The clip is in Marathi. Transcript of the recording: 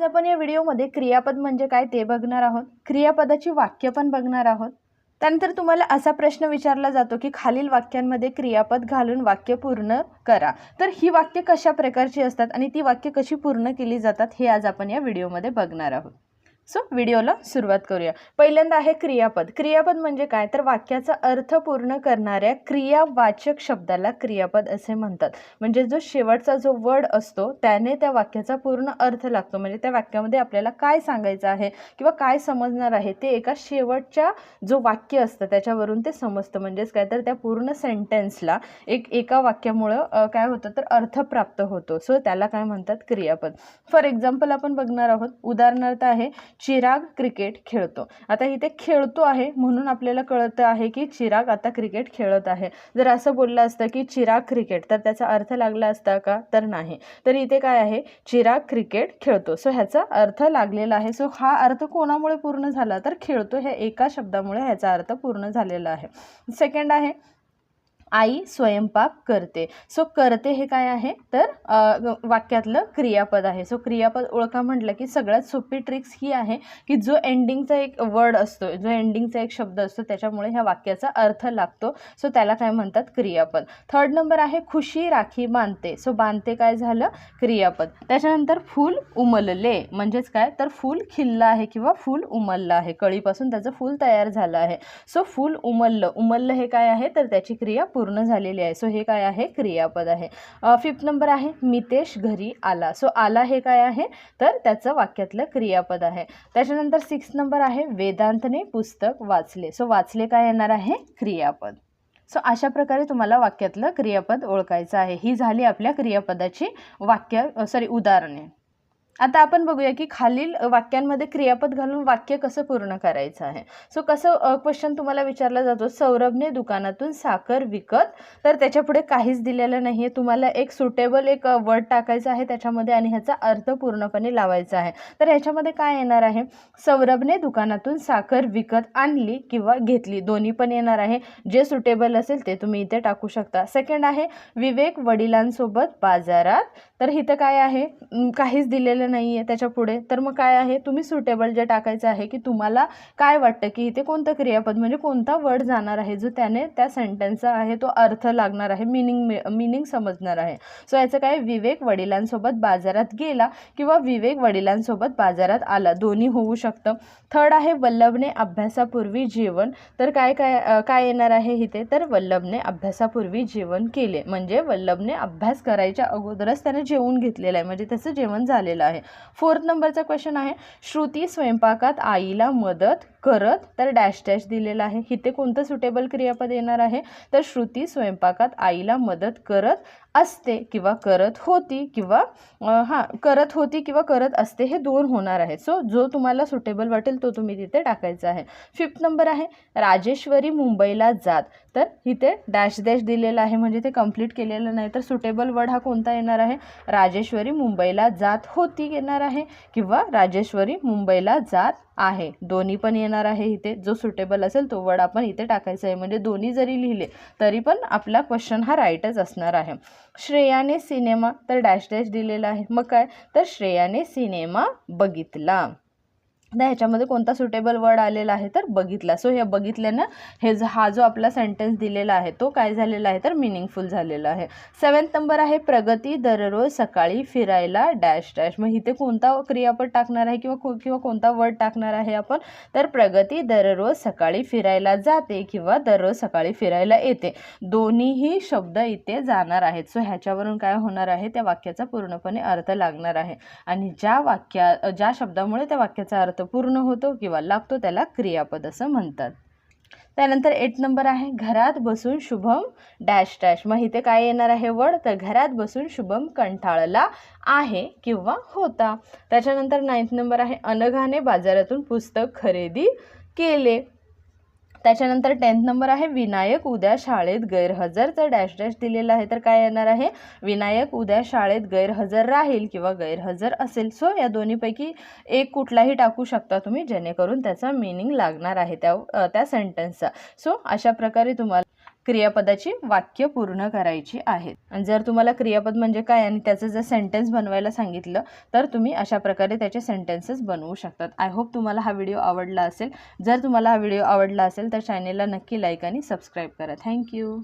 आज आपण या व्हिडिओमध्ये क्रियापद म्हणजे काय ते बघणार आहोत. क्रियापदाची वाक्य पण बघणार आहोत. त्यानंतर तुम्हाला असा प्रश्न विचारला जातो की खालील वाक्यांमध्ये क्रियापद घालून वाक्य पूर्ण करा. तर ही वाक्य कशा प्रकारची असतात आणि ती वाक्य कशी पूर्ण केली जातात हे आज आपण या व्हिडिओमध्ये बघणार आहोत. सो व्हिडिओला सुरुवात करूया. पहिल्यांदा आहे क्रियापद. क्रियापद म्हणजे काय? तर वाक्याचा अर्थ पूर्ण करणाऱ्या क्रियावाचक शब्दाला क्रियापद असे म्हणतात. म्हणजे जो शेवटचा जो वर्ड असतो त्याने त्या वाक्याचा पूर्ण अर्थ लागतो. म्हणजे त्या वाक्यामध्ये आपल्याला काय सांगायचं आहे किंवा काय समजणार आहे ते एका शेवटच्या जो वाक्य असतं त्याच्यावरून ते समजतं. म्हणजेच काय? तर त्या पूर्ण सेंटेन्सला एक एका वाक्यामुळं काय होतं? तर अर्थ प्राप्त होतो. सो त्याला काय म्हणतात? क्रियापद. फॉर एक्झाम्पल आपण बघणार आहोत उदाहरणार्थ आहे चिराग क्रिकेट खेळतो. आता इथे खेळतो आहे म्हणून आपल्याला कळतं आहे की चिराग आता क्रिकेट खेळत आहे. जर असं बोललं असतं की चिराग क्रिकेट तर त्याचा अर्थ लागला असता का? तर नाही. तर इथे काय आहे? चिराग क्रिकेट खेळतो. सो ह्याचा अर्थ लागलेला आहे. सो हा अर्थ कोणामुळे पूर्ण झाला? तर खेळतो ह्या एका शब्दामुळे ह्याचा अर्थ पूर्ण झालेला आहे. सेकंड आहे आई स्वयंपाक करते. सो करते हे काय आहे? तर वाक्यातलं क्रियापद आहे. सो क्रियापद ओळखा म्हटलं की सगळ्यात सोपी ट्रिक्स ही आहे की जो एंडिंगचा एक वर्ड असतो जो एंडिंगचा एक शब्द असतो त्याच्यामुळे ह्या वाक्याचा अर्थ लागतो. सो त्याला काय म्हणतात? क्रियापद. थर्ड नंबर आहे खुशी राखी बांधते. सो बांधते काय झालं? क्रियापद. त्याच्यानंतर फूल उमलले. म्हणजेच काय? तर फूल खिल्लं आहे किंवा फूल उमललं आहे. कळीपासून त्याचं फूल तयार झालं आहे. सो फूल उमललं. उमललं हे काय आहे? तर त्याची क्रिया पूर्ण झालेली आहे. सो हे काय आहे? क्रियापद आहे. फिफ्थ नंबर आहे मितेश घरी आला. सो आला हे काय आहे? तर त्याचं वाक्यातलं क्रियापद आहे. त्याच्यानंतर सिक्स नंबर आहे वेदांतने पुस्तक वाचले. सो वाचले काय येणार आहे? क्रियापद. सो अशा प्रकारे तुम्हाला वाक्यातलं क्रियापद ओळखायचं आहे. ही झाली आपल्या क्रियापदाची वाक्य सॉरी उदाहरणे. आता आपण बघूया की खालील वाक्यांमध्ये क्रियापद घालून वाक्य कसं पूर्ण करायचं आहे. सो कसं क्वेश्चन तुम्हाला विचारला जातो सौरभने दुकानातून साखर विकत तर त्याच्यापुढे काहीच दिलेलं नाही आहे तुम्हाला एक सुटेबल एक वर्ड टाकायचं आहे त्याच्यामध्ये आणि ह्याचा अर्थ पूर्णपणे लावायचा आहे. तर ह्याच्यामध्ये काय येणार आहे? सौरभने दुकानातून साखर विकत आणली किंवा घेतली. दोन्ही पण येणार आहे. जे सुटेबल असेल ते तुम्ही इथे टाकू शकता. सेकंड आहे विवेक वडिलांसोबत बाजारात. तर इथं काय आहे? काहीच दिलेलं नाही आहे त्याच्या पुढे तर मग काय आहे? तुम्ही सुटेबल जे टाकायचं आहे की तुम्हाला काय वाटतं की इथे कोणतं क्रियापद म्हणजे कोणता वर्ड जाणार आहे जो त्याने त्या सेंटेन्सचा आहे तो अर्थ लागणार आहे मिनिंग मिनिंग समजणार आहे. सो याचं काय विवेक वडिलांसोबत बाजारात गेला किंवा विवेक वडिलांसोबत बाजारात आला. दोन्ही होऊ शकतं. थर्ड आहे वल्लभने अभ्यासापूर्वी जेवण. तर काय काय काय येणार आहे इथे? तर वल्लभने अभ्यासापूर्वी जेवण केले. म्हणजे वल्लभने अभ्यास करायच्या अगोदरच त्याने जेवून घेतलेलं आहे. म्हणजे त्याचं जेवण झालेलं आहे. फोर्थ नंबरचा क्वेश्चन आहे श्रुती स्वयंपाकात आईला मदत करत तर डॅश डॅश दिलेला आहे. इथे कोणतं सुटेबल क्रियापद येणार आहे? तर श्रुती स्वयंपाकात आईला मदत करत असते किंवा करत होती किंवा हां करत होती किंवा करत असते हे दोन होणार आहेत. सो जो तुम्हाला सुटेबल वाटेल तो तुम्ही तिथे टाकायचा आहे. फिफ्थ नंबर आहे राजेश्वरी मुंबईला जात. तर इथे डॅश डॅश दिलेला आहे म्हणजे ते कंप्लीट केलेलं नाही तर सुटेबल वर्ड हा कोणता येणार आहे? राजेश्वरी मुंबईला जात होती येणार आहे किंवा राजेश्वरी मुंबईला जात आहे. दोन्ही पण येणार आहे इथे. जो सुटेबल असेल तो वर्ड आपण इथे टाकायचा आहे. म्हणजे दोन्ही जरी लिहिले तरी पण आपला क्वेश्चन हा राईटच असणार आहे. श्रेयाने सिनेमा तर डॅश डॅश दिलेला आहे. मग काय? तर श्रेयाने सिनेमा बघितला. तर ह्याच्यामध्ये कोणता सुटेबल वर्ड आलेला आहे तर बघितला. सो हे बघितल्यानं हे जो हा जो आपला सेंटेन्स दिलेला आहे तो काय झालेला आहे तर मिनिंगफुल झालेला आहे. सेवन्थ नंबर आहे प्रगती दररोज सकाळी फिरायला डॅश डॅश मग इथे कोणता क्रियापद टाकणार आहे किंवा किंवा कोणता वर्ड टाकणार आहे आपण? तर प्रगती दररोज सकाळी फिरायला जाते किंवा दररोज सकाळी फिरायला येते. दोन्हीही शब्द इथे जाणार आहेत. सो ह्याच्यावरून काय होणार आहे? त्या वाक्याचा पूर्णपणे अर्थ लागणार आहे. आणि ज्या वाक्या ज्या शब्दामुळे त्या वाक्याचा अर्थ पूर्ण होतो किंवा लागतो त्याला क्रियापद असं म्हणतात. त्यानंतर एट नंबर आहे घरात बसून शुभम डॅश डॅश मग इथे काय येणार आहे वड तर घरात बसून शुभम कंटाळला आहे किंवा होता. त्याच्यानंतर नाईन्थ नंबर आहे अनघाने बाजारातून पुस्तक खरेदी केले. त्याच्यानंतर टेन्थ नंबर आहे विनायक उद्या शाळेत गैरहजर डॅश डॅश दिलेला आहे. तर काय येणार आहे? विनायक उद्या शाळेत गैरहजर राहील किंवा गैरहजर असेल. सो या दोन्हीपैकी एक कुठलाही टाकू शकता तुम्ही जेणेकरून त्याचा मिनिंग लागणार आहे त्या त्या सेंटेन्सचा सो अशा प्रकारे तुम्हाला क्रियापदाची वाक्य पूर्ण करायची आहेत. आणि जर तुम्हाला क्रियापद म्हणजे काय आणि त्याचं जर सेंटेन्स बनवायला सांगितलं तर तुम्ही अशा प्रकारे त्याचे सेंटेन्सेस बनवू शकतात. आय होप तुम्हाला हा व्हिडिओ आवडला असेल. जर तुम्हाला हा व्हिडिओ आवडला असेल तर चॅनेलला नक्की लाईक आणि सबस्क्राईब करा. थँक्यू